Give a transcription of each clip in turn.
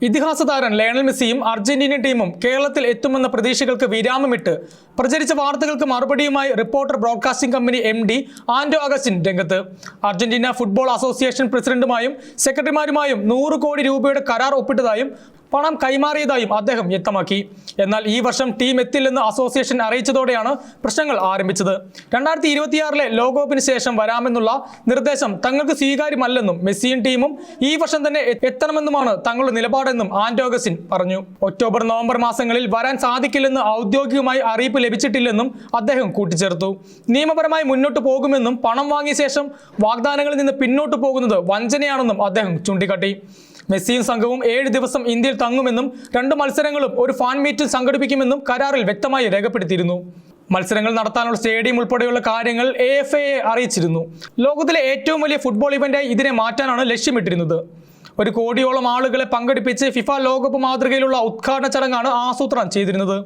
ഇതിഹാസ താരം ലയണൽ മെസ്സിയും അർജന്റീനിയൻ ടീമും കേരളത്തിൽ എത്തുമെന്ന പ്രതീക്ഷകൾക്ക് വിരാമമിട്ട് പ്രചരിച്ച വാർത്തകൾക്ക് മറുപടിയുമായി reporter broadcasting company M D Anto Augustine രംഗത്ത്. അർജന്റീന ഫുട്ബോൾ അസോസിയേഷൻ പ്രസിഡന്റുമായും സെക്രട്ടറിമാരുമായും നൂറ് കോടി രൂപയുടെ കരാർ ഒപ്പിട്ടതായും പണം കൈമാറിയതായും അദ്ദേഹം വ്യക്തമാക്കി. എന്നാൽ ഈ വർഷം ടീം എത്തില്ലെന്ന് അസോസിയേഷൻ അറിയിച്ചതോടെയാണ് പ്രശ്നങ്ങൾ ആരംഭിച്ചത്. രണ്ടായിരത്തി ഇരുപത്തിയാറിലെ ലോകകപ്പിന് ശേഷം വരാമെന്നുള്ള നിർദ്ദേശം തങ്ങൾക്ക് സ്വീകാര്യമല്ലെന്നും മെസ്സിയും ടീമും ഈ വർഷം തന്നെ എത്തണമെന്നുമാണ് തങ്ങളുടെ നിലപാടെന്നും ആന്റോഗസിൻ പറഞ്ഞു. ഒക്ടോബർ നവംബർ മാസങ്ങളിൽ വരാൻ സാധിക്കില്ലെന്ന് ഔദ്യോഗികമായി അറിയിപ്പ് ലഭിച്ചിട്ടില്ലെന്നും അദ്ദേഹം കൂട്ടിച്ചേർത്തു. നിയമപരമായി മുന്നോട്ട് പോകുമെന്നും പണം വാങ്ങിയ ശേഷം വാഗ്ദാനങ്ങളിൽ നിന്ന് പിന്നോട്ട് പോകുന്നത് വഞ്ചനയാണെന്നും അദ്ദേഹം ചൂണ്ടിക്കാട്ടി. മെസ്സിയും സംഘവും ഏഴ് ദിവസം ഇന്ത്യയിൽ തങ്ങുമെന്നും രണ്ട് മത്സരങ്ങളും ഒരു ഫാൻ മീറ്റിൽ സംഘടിപ്പിക്കുമെന്നും കരാറിൽ വ്യക്തമായി രേഖപ്പെടുത്തിയിരുന്നു. മത്സരങ്ങൾ നടത്താനുള്ള സ്റ്റേഡിയം ഉൾപ്പെടെയുള്ള കാര്യങ്ങൾ എ എഫ് എയെ അറിയിച്ചിരുന്നു. ലോകത്തിലെ ഏറ്റവും വലിയ ഫുട്ബോൾ ഇവന്റായി ഇതിനെ മാറ്റാനാണ് ലക്ഷ്യമിട്ടിരുന്നത്. ഒരു കോടിയോളം ആളുകളെ പങ്കെടുപ്പിച്ച് ഫിഫ ലോകകപ്പ് മാതൃകയിലുള്ള ഉദ്ഘാടന ചടങ്ങാണ് ആസൂത്രണം ചെയ്തിരുന്നത്.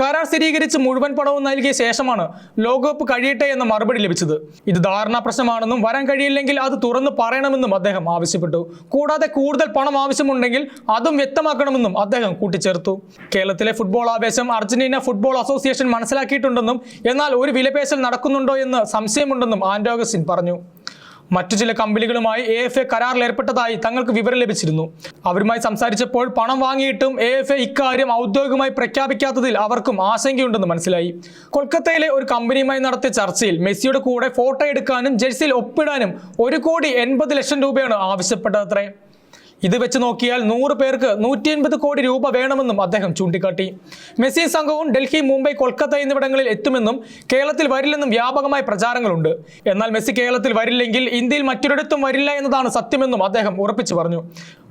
കരാർ സ്ഥിരീകരിച്ച് മുഴുവൻ പണവും നൽകിയ ശേഷമാണ് ലോകകപ്പ് കഴിയട്ടെ എന്ന മറുപടി ലഭിച്ചത്. ഇത് ധാരണാ പ്രശ്നമാണെന്നും വരാൻ കഴിയില്ലെങ്കിൽ അത് തുറന്നു പറയണമെന്നും അദ്ദേഹം ആവശ്യപ്പെട്ടു. കൂടാതെ കൂടുതൽ പണം ആവശ്യമുണ്ടെങ്കിൽ അതും വ്യക്തമാക്കണമെന്നും അദ്ദേഹം കൂട്ടിച്ചേർത്തു. കേരളത്തിലെ ഫുട്ബോൾ ആവേശം അർജന്റീന ഫുട്ബോൾ അസോസിയേഷൻ മനസ്സിലാക്കിയിട്ടുണ്ടെന്നും എന്നാൽ ഒരു വിലപേശൽ നടക്കുന്നുണ്ടോ എന്ന് സംശയമുണ്ടെന്നും ആൻഡോഗസിൻ പറഞ്ഞു. മറ്റു ചില കമ്പനികളുമായി എ എഫ് എ കരാറിൽ ഏർപ്പെട്ടതായി തങ്ങൾക്ക് വിവരം ലഭിച്ചിരുന്നു. അവരുമായി സംസാരിച്ചപ്പോൾ പണം വാങ്ങിയിട്ടും എ എഫ് എ ഇക്കാര്യം ഔദ്യോഗികമായി പ്രഖ്യാപിക്കാത്തതിൽ അവർക്കും ആശങ്കയുണ്ടെന്ന് മനസ്സിലായി. കൊൽക്കത്തയിലെ ഒരു കമ്പനിയുമായി നടത്തിയ ചർച്ചയിൽ മെസ്സിയുടെ കൂടെ ഫോട്ടോ എടുക്കാനും ജഴ്സിയിൽ ഒപ്പിടാനും ഒരു കോടി എൺപത് ലക്ഷം രൂപയാണ് ആവശ്യപ്പെട്ടതത്രേ. ഇത് വെച്ച് നോക്കിയാൽ നൂറ് പേർക്ക് നൂറ്റി എൺപത് കോടി രൂപ വേണമെന്നും അദ്ദേഹം ചൂണ്ടിക്കാട്ടി. മെസ്സി സംഘവും ഡൽഹി മുംബൈ കൊൽക്കത്ത എന്നിവിടങ്ങളിൽ എത്തുമെന്നും കേരളത്തിൽ വരില്ലെന്നും വ്യാപകമായ പ്രചാരങ്ങളുണ്ട്. എന്നാൽ മെസ്സി കേരളത്തിൽ വരില്ലെങ്കിൽ ഇന്ത്യയിൽ മറ്റൊരിടത്തും വരില്ല എന്നതാണ് സത്യമെന്നും അദ്ദേഹം ഉറപ്പിച്ചു പറഞ്ഞു.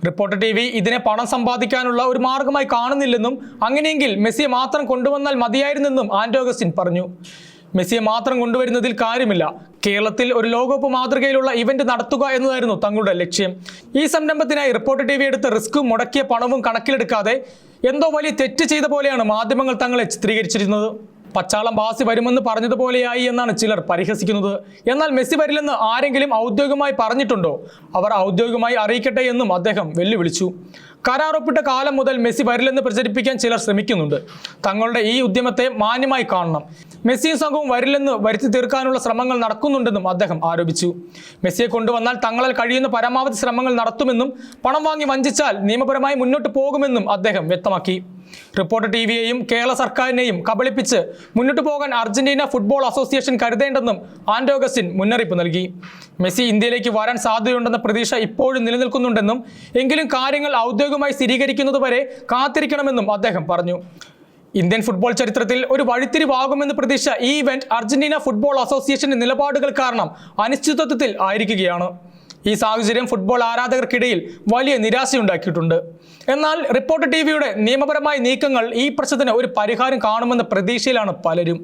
റിപ്പോർട്ടർ ടി വി ഇതിനെ പണം സമ്പാദിക്കാനുള്ള ഒരു മാർഗമായി കാണുന്നില്ലെന്നും അങ്ങനെയെങ്കിൽ മെസ്സിയെ മാത്രം കൊണ്ടുവന്നാൽ മതിയായിരുന്നെന്നും ആൻഡോഗസ്റ്റിൻ പറഞ്ഞു. മെസ്സിയെ മാത്രം കൊണ്ടുവരുന്നതിൽ കാര്യമില്ല. കേരളത്തിൽ ഒരു ലോകകപ്പ് മാതൃകയിലുള്ള ഇവന്റ് നടത്തുക എന്നതായിരുന്നു തങ്ങളുടെ ലക്ഷ്യം. ഈ സംരംഭത്തിനായി റിപ്പോർട്ട് ടി വി എടുത്ത റിസ്ക് മുടക്കിയ പണവും കണക്കിലെടുക്കാതെ എന്തോ വലിയ തെറ്റ് ചെയ്ത പോലെയാണ് മാധ്യമങ്ങൾ തങ്ങളെ ചിത്രീകരിച്ചിരുന്നത്. പച്ചാളം ബാസി വരുമെന്ന് പറഞ്ഞതുപോലെയായി എന്നാണ് ചിലർ പരിഹസിക്കുന്നത്. എന്നാൽ മെസ്സി വരില്ലെന്ന് ആരെങ്കിലും ഔദ്യോഗികമായി പറഞ്ഞിട്ടുണ്ടോ? അവർ ഔദ്യോഗികമായി അറിയിക്കട്ടെ എന്നും അദ്ദേഹം വെല്ലുവിളിച്ചു. കരാറൊപ്പിട്ട കാലം മുതൽ മെസ്സി വരില്ലെന്ന് പ്രചരിപ്പിക്കാൻ ചിലർ ശ്രമിക്കുന്നുണ്ട്. തങ്ങളുടെ ഈ ഉദ്യമത്തെ മാന്യമായി കാണണം. മെസ്സിയും സംഘവും വരില്ലെന്ന് വരുത്തി തീർക്കാനുള്ള ശ്രമങ്ങൾ നടക്കുന്നുണ്ടെന്നും അദ്ദേഹം ആരോപിച്ചു. മെസ്സിയെ കൊണ്ടുവന്നാൽ തങ്ങളാൽ കഴിയുന്ന പരമാവധി ശ്രമങ്ങൾ നടത്തുമെന്നും പണം വാങ്ങി വഞ്ചിച്ചാൽ നിയമപരമായി മുന്നോട്ട് പോകുമെന്നും അദ്ദേഹം വ്യക്തമാക്കി. റിപ്പോർട്ടർ ടി വിയെയും കേരള സർക്കാരിനെയും കബളിപ്പിച്ച് മുന്നോട്ട് പോകാൻ അർജന്റീന ഫുട്ബോൾ അസോസിയേഷൻ കരുതേണ്ടെന്നും ആൻഡോഗസ്റ്റിൻ മുന്നറിയിപ്പ് നൽകി. മെസ്സി ഇന്ത്യയിലേക്ക് വരാൻ സാധ്യതയുണ്ടെന്ന പ്രതീക്ഷ ഇപ്പോഴും നിലനിൽക്കുന്നുണ്ടെന്നും എങ്കിലും കാര്യങ്ങൾ ഔദ്യോഗികമായി സ്ഥിരീകരിക്കുന്നതുവരെ കാത്തിരിക്കണമെന്നും അദ്ദേഹം പറഞ്ഞു. ഇന്ത്യൻ ഫുട്ബോൾ ചരിത്രത്തിൽ ഒരു വഴിത്തിരിവാകുമെന്ന് പ്രതീക്ഷ ഈ ഇവന്റ് അർജന്റീന ഫുട്ബോൾ അസോസിയേഷന്റെ നിലപാടുകൾ കാരണം അനിശ്ചിതത്വത്തിൽ ആയിരിക്കുകയാണ്. ഈ സാഹചര്യം ഫുട്ബോൾ ആരാധകർക്കിടയിൽ വലിയ നിരാശയുണ്ടാക്കിയിട്ടുണ്ട്. എന്നാൽ റിപ്പോർട്ട് ടി വിയുടെ നിയമപരമായ നീക്കങ്ങൾ ഈ പ്രശ്നത്തിന് ഒരു പരിഹാരം കാണുമെന്ന പ്രതീക്ഷയിലാണ് പലരും.